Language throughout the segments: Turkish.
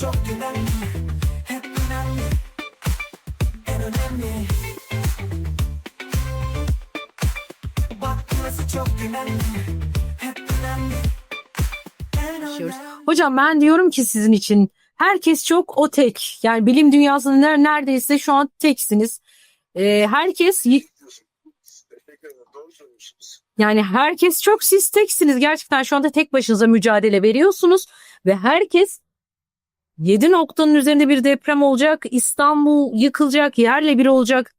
çok önemli Hep önemli En önemli Bak burası çok önemli Hep önemli En yaşıyoruz. önemli Hocam ben diyorum ki sizin için herkes çok o tek. Yani bilim dünyasında ner- neredeyse şu an teksiniz. Ee, herkes yani herkes çok siz teksiniz. Gerçekten şu anda tek başınıza mücadele veriyorsunuz ve herkes 7 noktanın üzerinde bir deprem olacak, İstanbul yıkılacak, yerle bir olacak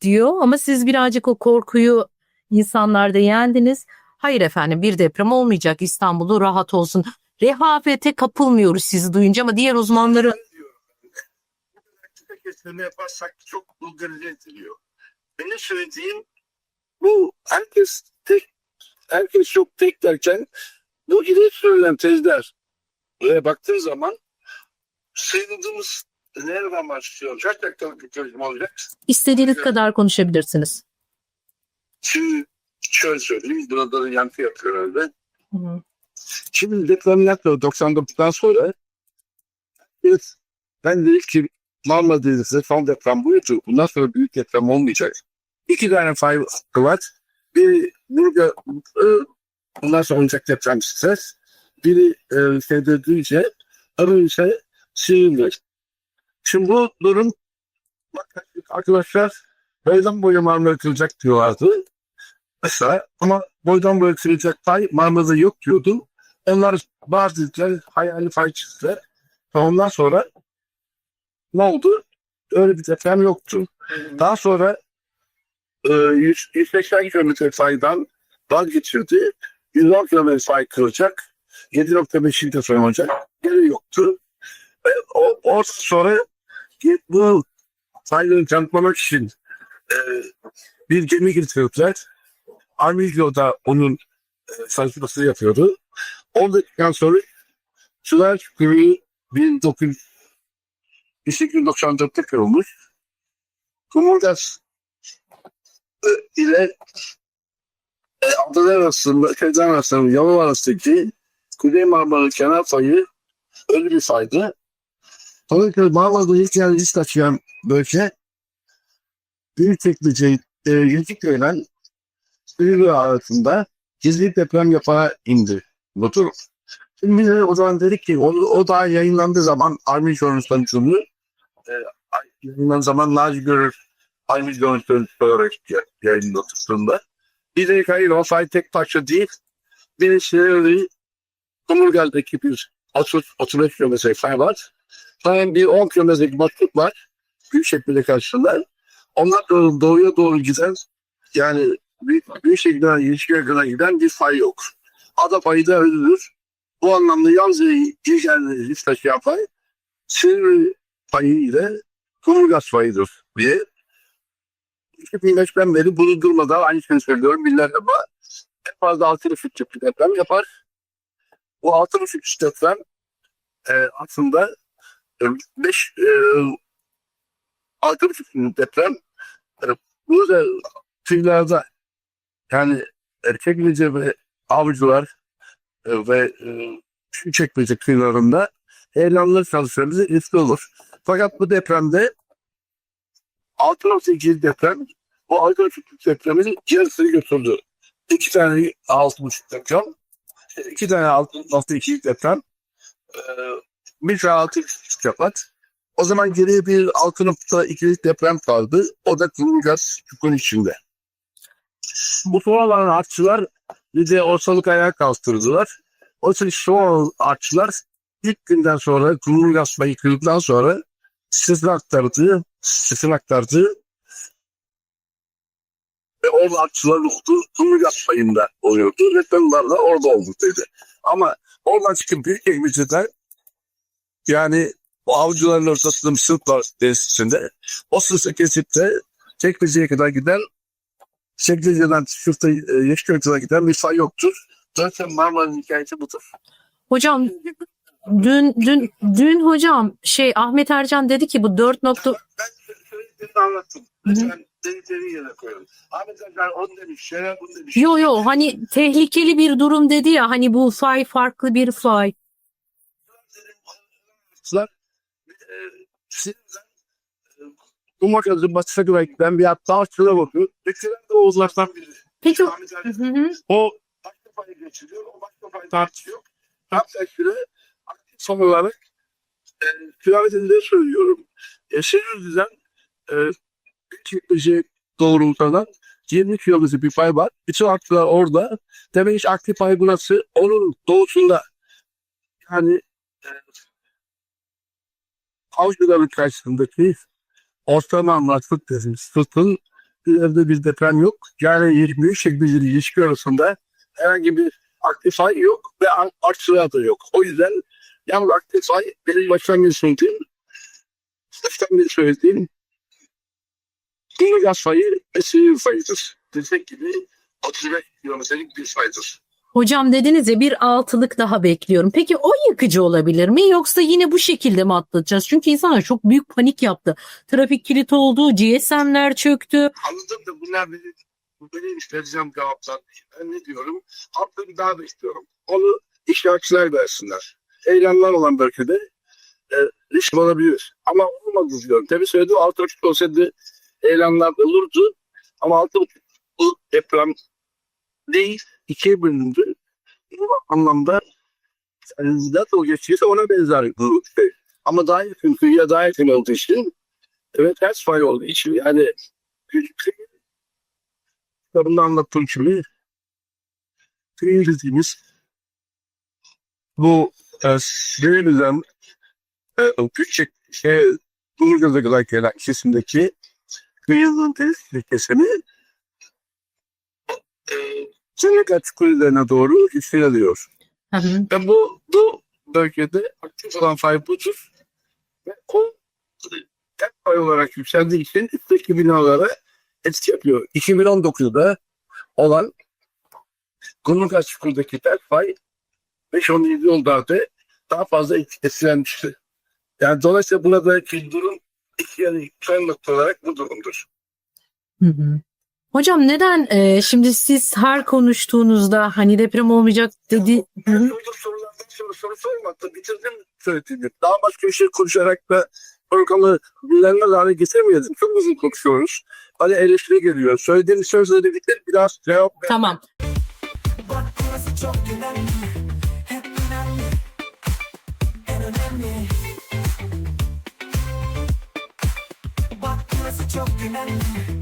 diyor ama siz birazcık o korkuyu insanlarda yendiniz. Hayır efendim bir deprem olmayacak İstanbul'u rahat olsun. Rehavete kapılmıyoruz sizi duyunca ama diğer uzmanları kesilme yaparsak çok vulgarize ediliyor. Benim söylediğim bu herkes tek herkes çok tek derken bu ileri sürülen tezler ve baktığın zaman sıyrıldığımız nereden başlıyor? Kaç dakikalık bir çözüm olacak? istediğiniz kadar konuşabilirsiniz. Şimdi şöyle söyleyeyim. Burada da yankı yapıyor herhalde. Şimdi depremler sonra 99'dan sonra evet, ben dedim ki Marmara Denizi'nde son deprem buydu. Bundan sonra büyük deprem olmayacak. İki tane fay hakkı var. Biri burada e, bundan sonra olacak deprem stres. Biri e, şeyde Düzce, öbürü Siirt'te. Şimdi bu durum arkadaşlar boydan boya Marmara kırılacak diyorlardı. Mesela ama boydan boya kırılacak fay Marmara'da yok diyordu. Onlar bazı ülkeler hayali fay çizdiler. Ondan sonra ne oldu? Öyle bir deprem yoktu. Daha sonra e, 100, 180 kilometre faydan vazgeçildi. 110 kilometre fay kırılacak. 7.5 de sonra olacak. Geri yoktu. O, o sonra bu fayları tanıtlamak için e, bir gemi getirdiler. Armiglo da onun e, çalışması yapıyordu. Oradaktan sonra Sular Kırığı 1894'te kırılmış. Kumulgaz e, ile e, adalar arasında, köyler arasında, Yalova arasındaki Kuzey Marmara kenar fayı öyle bir faydı. Dolayısıyla Marmara'da ilk yer risk taşıyan bölge Büyükçekmece, e, Yediköy'den Sivri arasında gizli deprem yapağı indi. Motor. Şimdi biz de o zaman dedik ki o, o daha yayınlandığı zaman Army Journal sonucunu e, yayınlanan zaman Naci Görür Army Journal sonucu olarak ya- yayınlatıldığında biz dedik hayır o fay tek parça değil. Bir şey Kumurgal'daki bir 30, 35 kilometre var. Fayın bir 10 kilometrelik boşluk var. Büyük şekilde karşılar. Onlar doğru, doğuya doğru giden yani büyük, büyük şekilde ilişkiye kadar giden bir fay yok. Ada payı da öyledir. Bu anlamda ilgilenleri risk taşıyan fay Silivri payı ile Kumurgaz payıdır diye 2005'ten beri bunu durmadan aynı şeyi söylüyorum binlerce ama en fazla 6.5 bir deprem yapar. Bu 6.5 deprem e, aslında 5 e, 6.5 deprem e, burada kıyılarda yani Erkeklice ve Avcılar e, ve e, Küçükçekmece kıyılarında heyelanlı çalışmamızı etkili olur. Fakat bu depremde 6.8 deprem bu 6.8 depremin yarısını götürdü. İki tane 6.5 deprem, iki tane 6.2 deprem, e, bir tane 6.3 yapar. O zaman geriye bir 6.2'lik deprem kaldı. O da Kumulgaz çukurun içinde. Bu sonradan artçılar bir de ortalık ayağa kaldırdılar. O için şu artçılar ilk günden sonra payı kırıldıktan sonra sesini aktardı, sesini aktardı ve orada artçılar oldu. Kumulgaz payında oluyordu. Reklamlar da orada oldu dedi. Ama oradan çıkıp büyük ekmeceden yani bu avcıların ortasında bir sınıf var denizinde. O sınıfı kesip de Çekmece'ye kadar giden Çekmece'den şurada e, Yeşilköy'e kadar giden bir fay yoktur. Zaten Marmara'nın hikayesi budur. Hocam dün dün dün hocam şey Ahmet Ercan dedi ki bu 4 nokta Ben söylediğimi anlattım. Lütfen denizleri yerine koyalım. Ahmet Erkan onu demiş, Şener bunu demiş. Yo yo hani tehlikeli bir durum dedi ya hani bu fay farklı bir fay. Kızlar e, sinirden e, Umar Kazı Batış'a göre ben bir hatta açıla bakıyorum. Bekleyen de Oğuzlardan biri. Peki Hı hı. o başka payı geçiriyor, o başka payı tartışıyor. Tam tersine son olarak e, kıyafetinde söylüyorum. E, Silivri'den e, Çiftlici doğrultudan 20 kilometre bir pay var. Bütün haklar orada. Demek ki aktif pay burası. Onun doğusunda yani e, avcıların karşısındaki ortalama anlattık dediğimiz sırtın ileride bir deprem yok. Yani 23 şekilde ilişki arasında herhangi bir aktif ay yok ve artçılar da yok. O yüzden yalnız aktif ay benim baştan beri söylediğim baştan beri söylediğim Bunu gaz fayı mesire fayıdır. Desek gibi 35 kilometrelik bir faydır. Hocam dediniz ya bir altılık daha bekliyorum. Peki o yıkıcı olabilir mi yoksa yine bu şekilde mi atlatacağız? Çünkü insanlar çok büyük panik yaptı. Trafik kilit oldu, GSM'ler çöktü. Anladım da bunlar bu benim vereceğim cevaplar değil. Ben ne diyorum? Altta bir daha da istiyorum. Onu iştirakçılar versinler. Eylemler olan bölgede e, risk olabilir. Ama olmadı diyorum. Tabii söylediğim altı buçuk olsaydı eylemler olurdu. Ama altı buçuk bu deprem değil. İkiye bölündü. Bu anlamda yani o geçtiyse ona benzer bu şey. Ama daha yakın, kıyıya daha yakın olduğu için evet ters fay olduğu için yani küçük kitabında anlattığım gibi kıyı dediğimiz bu e, Sivri'den e, küçük şey Bulgaz'a kadar gelen kesimdeki kıyının test kesimi açık kulelerine doğru yükseliliyor. Hı hı. Ve bu, bu bölgede aktif olan fay budur. Ve o tek fay olarak yükseldiği için üstteki binalara etki yapıyor. 2019'da olan Gumruk Açıklı'daki tek fay 5-17 yıllarda daha fazla etkilenmişti. Yani dolayısıyla buradaki durum iki yani nokta olarak bu durumdur. Hı hı. Hocam neden e, şimdi siz her konuştuğunuzda hani deprem olmayacak dedi. Ben soru sormakta bitirdim söylediğimi. Daha başka bir şey konuşarak da programı dinlenmez hale getirmeyelim. Çok uzun konuşuyoruz. Hani eleştiri geliyor. Söylediğim sözle birlikte biraz cevap ver. Tamam. Çok önemli. Hep önemli. En önemli. Bak burası çok önemli.